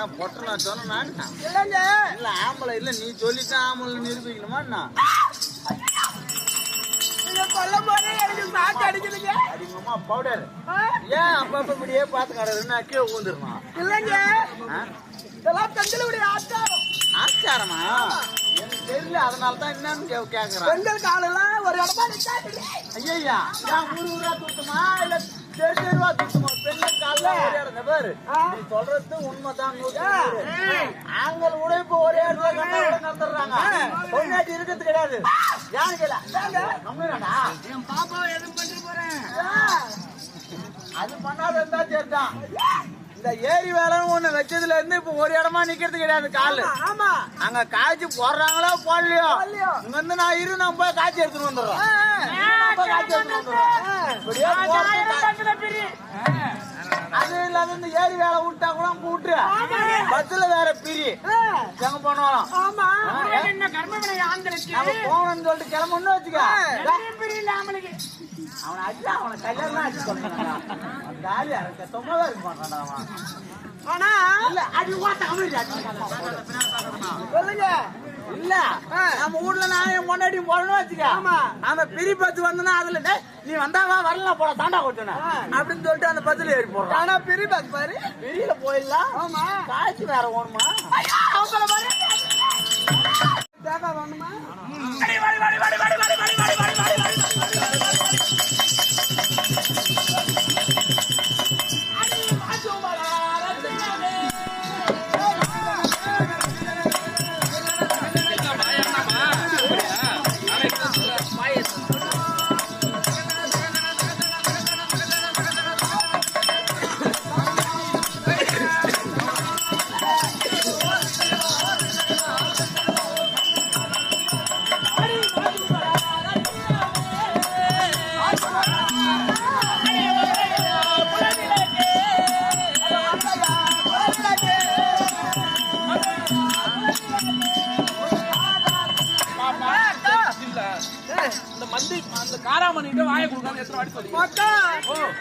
என்ன பொட்டை நான் சொன்னா இல்லைங்க. இல்ல ஆம்பளை இல்ல நீ சொல்லித்தான் ஆம்பளை நிரூபிக்கணுமா அடிங்கம்மா பவுடர்? ஏன் அப்பப்ப இப்படியே பார்த்து கிடக்குறேன்னா கீழே ஊந்துருமா இல்லைங்க. இதெல்லாம் பெண்களுடைய ஆச்சாரம். ஆச்சாரமா? எனக்கு தெரியல அதனால தான் என்னன்னு கே- கேக்குறேன். பெண்கள் காலெல்லாம் ஒரு இடமா ஐயா ஊரு ஊரா இல்ல தெருவா துட்டுமா பெண்கள் காலைல ஒரே பாரு நீ சொல்றது உண்மைதான் நூறு உழைப்பு ஒரே இடத்துல கண்டா கூட நடத்துறாங்க பொண்ணாட்டி இருக்கிறது கிடையாது ஏன்னு கேள கம்மிடா என் பாப்பாவை எதுவும் போறேன் அது பண்ணாத இருந்தா சரிதான் இந்த ஏரி வேலைன்னு ஒண்ணு வச்சதுல இருந்து இப்ப ஒரு இடமா நிக்கிறது கிடையாது காலு. ஆமா அங்க காய்ச்சி போடுறாங்களோ போடலையோ. இங்க வந்து நான் இரு நான் போய் காய்ச்சி எடுத்துட்டு போய் காய்ச்சி எடுத்துட்டு அது இல்லாத இந்த ஏரி வேலை விட்டா கூட கூட்டு பஸ்ல வேற பிரி. எங்க போனாலும். நம்ம போகணும்னு சொல்லிட்டு கிளம்பணும்னு வச்சுக்க. பெரிய ஆம்பளைக்கு அவனை அடிச்சு அவனை கல்யாணம் அடிச்சு சொல்றான் காலியா இருக்க தொங்கதான் இருக்க மாட்டான்டா அவன். ஆனா இல்ல அடி ஓட்ட அமைதி சொல்லுங்க. இல்ல நம்ம ஊர்ல நான் என் முன்னாடி போடணும் வச்சுக்க. ஆமா. அந்த பிரி பத்து வந்தனா அதுல நீ வந்தாவா வரல போட தாண்டா கொட்டுன அப்படின்னு சொல்லிட்டு அந்த பத்துல ஏறி ஆனா பெரிய பாஸ் பாரு. பெரியல போயிடலாம் ஆமா. காய்ச்சி வேற ஓணுமா அவங்கள பாரு. வேணுமா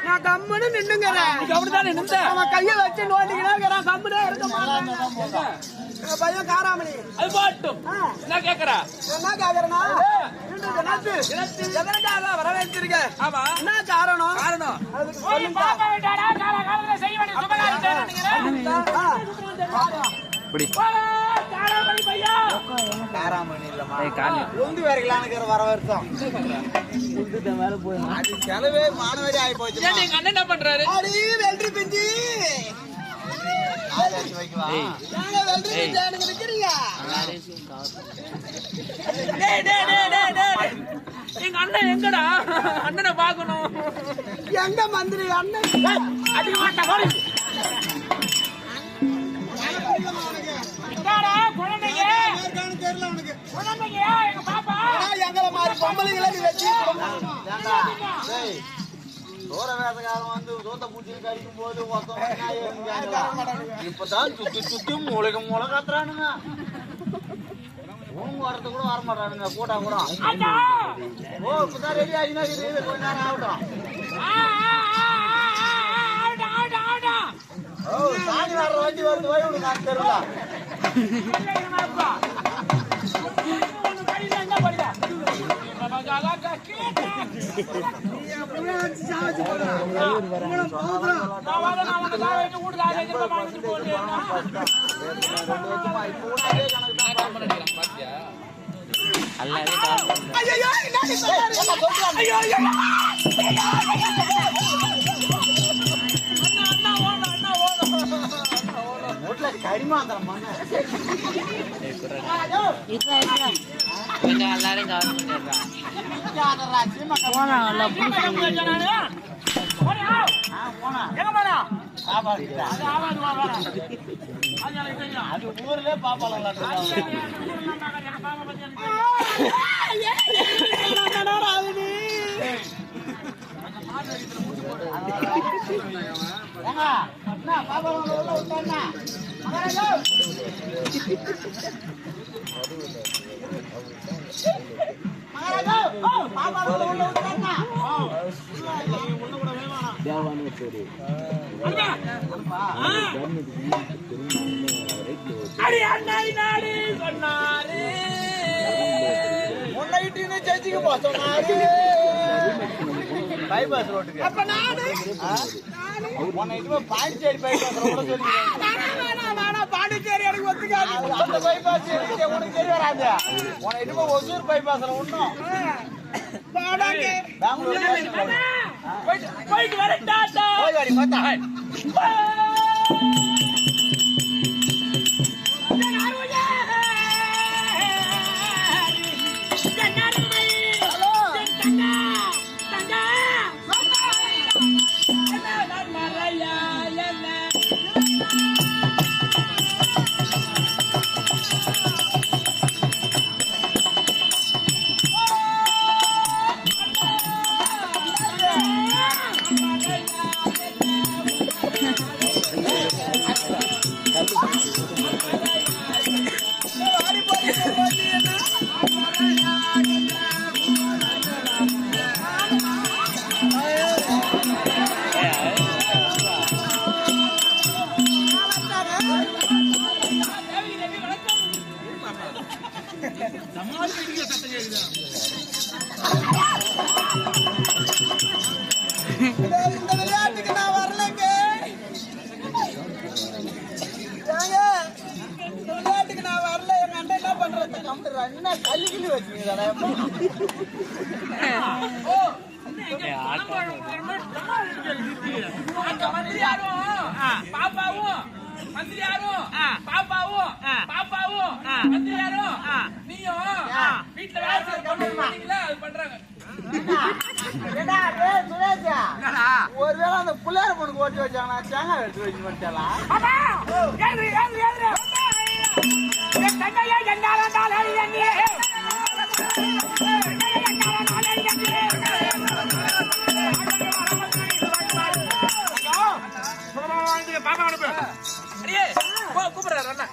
நான் கம்முன்னு நின்னுங்கிறேன். நீங்க அப்படித்தானே நின்ற அவன் கைய வச்சு நோண்டிக்கிறான் கம்முனே இருக்க மாட்டேன். என் பையன் காராமணி. அது பாட்டும். ஆ. என்ன கேக்குறா? என்ன கேக்குறனா இன்று தினத்து எதற்காக வரவேற்றிருக்க ஆமா. என்ன காரணம்? காரணம்? அதுக்கு வர அது செலவே மானவரி ஆகி போச்சு அண்ணன் என்ன பண்றாரு அடி வெள்ளி பிஞ்சு எங்க அண்ணன் எங்கடா அண்ணனை பாக்கணும் எங்க மந்திரி அண்ணன் அடி மாட்டா குழந்தைங்க தெரியல உனக்கு குழந்தைங்க எங்க பாப்பா எங்களை மாதிரி பொம்பளைங்களை நீ வச்சு தூர வேதக்காரன் வந்து தூத்த பூச்சியில் கடிக்கும் போது. இப்பதான் சுத்தி சுத்தி மூளைக்கு மூளை கத்துறானுங்க ஊங்க வரது கூட வர மாட்டானுங்க கூட்டா கூட ஓ இப்பதான் ரெடி ஆகினா இது கொஞ்ச நேரம் ஆகட்டும் ஆ, ஆ, ஆ, ஆ, ஆடா, ஆடா, ஆடா. ஓ சாணி வர்ற வண்டி வருது போய் விடுங்க தெருவுல ஐயோ படிடா, என்ன படிடா? அழகா கேட்டா. நான் வரேன், நான் உனக்கு தாவை வச்சு வீட்டுக்கு ஆளை வச்சு போய் வாங்கிட்டு போறேன். ஐயோ என்ன நீ சொல்றாரு ஐயோ, ஐயோ. எல்லாரும் அது அண்ணா, அடி அண்ணாடி நாடு சொன்னாரு உன்னை இட்டுன்னு சர்ச்சுக்கு போ சொன்னாரு பைபாஸ் ரோட்டுக்கு அப்ப? உன்னை இட்டுமே பாண்டிச்சேரி பைபாஸ் ரோட சொல்லிக்கிறேன் பாண்டிச்சேரி எனக்கு ஒத்துக்காது. அந்த பைபாஸ் உனக்கு தெரிய வராது உன்னை இட்டுமே ஒசூர் பைபாஸ்ல ஒண்ணும் போயிட்டு போயிட்டு வரேன் டாட்டா போய் வாடி பார்த்தா. பாப்பாவும் மந்திரியாரும் பாப்பாவும் பாப்பாவும் மந்திரியாரும் நீயும் வீட்டுல வேலை செய்ற அது பண்றாங்க ஒருவேளை அந்த புள்ளையார பொண்ணுக்கு ஓட்டி வச்சாங்கன்னா தேங்காய் எடுத்து வச்சு பண்ணிட்டாலாம் கூப்பிடுறாரு அண்ணா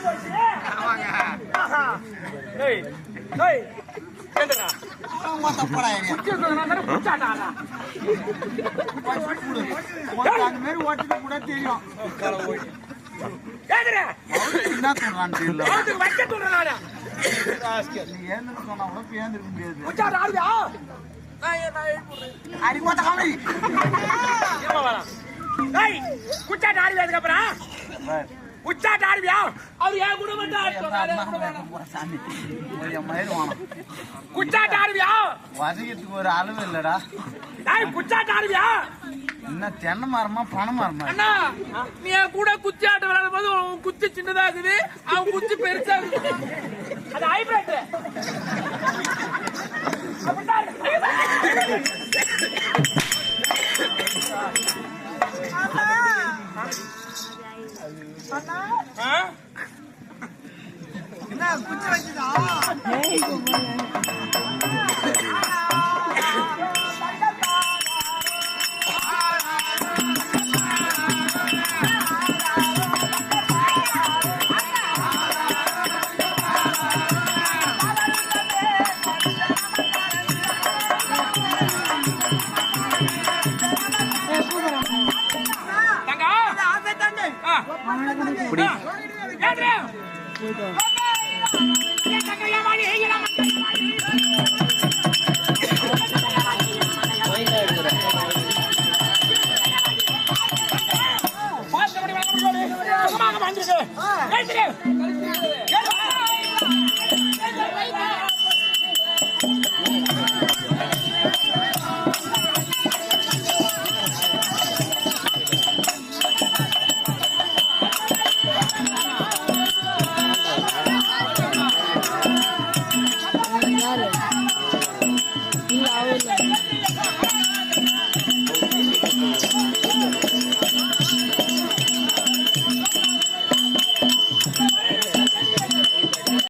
தரமாட்டு போச்சு. ஆஹா. ஏய், ஏய், கேளுடா. தப்படா எங்க குச்சி வந்ததுனா தானே குச்சாட்டாளா? அந்த மாதிரி ஓட்டிட்டு கூட தெரியும் கேளுடா. என்ன சொல்றான்னு தெரியல அவனுக்கு வைக்க சொல்றேன் நானு. நீ ஏன்னு சொன்னா கூட முடியாது. ஏய்? குச்சாட்ட ஆடுவியா? அவர் என் கூட மட்டும் ஆட சொன்னாரு, என் கூட வேணாம். சாமி என் மயிர் வானம் குச்சாட்ட ஆடுவியா? வதக்கிறதுக்கு ஒரு அளவு இல்லடா ஏய், குச்சாட்ட ஆடுவியா? என்ன தென்னை மரமா பனை மரமா அண்ணா, நீ என் கூட குச்சி ஆட்டம் விளையாடும் போது குச்சி சின்னதா இருக்குது அவன் குச்சி பெருசா வந்துருக்கு.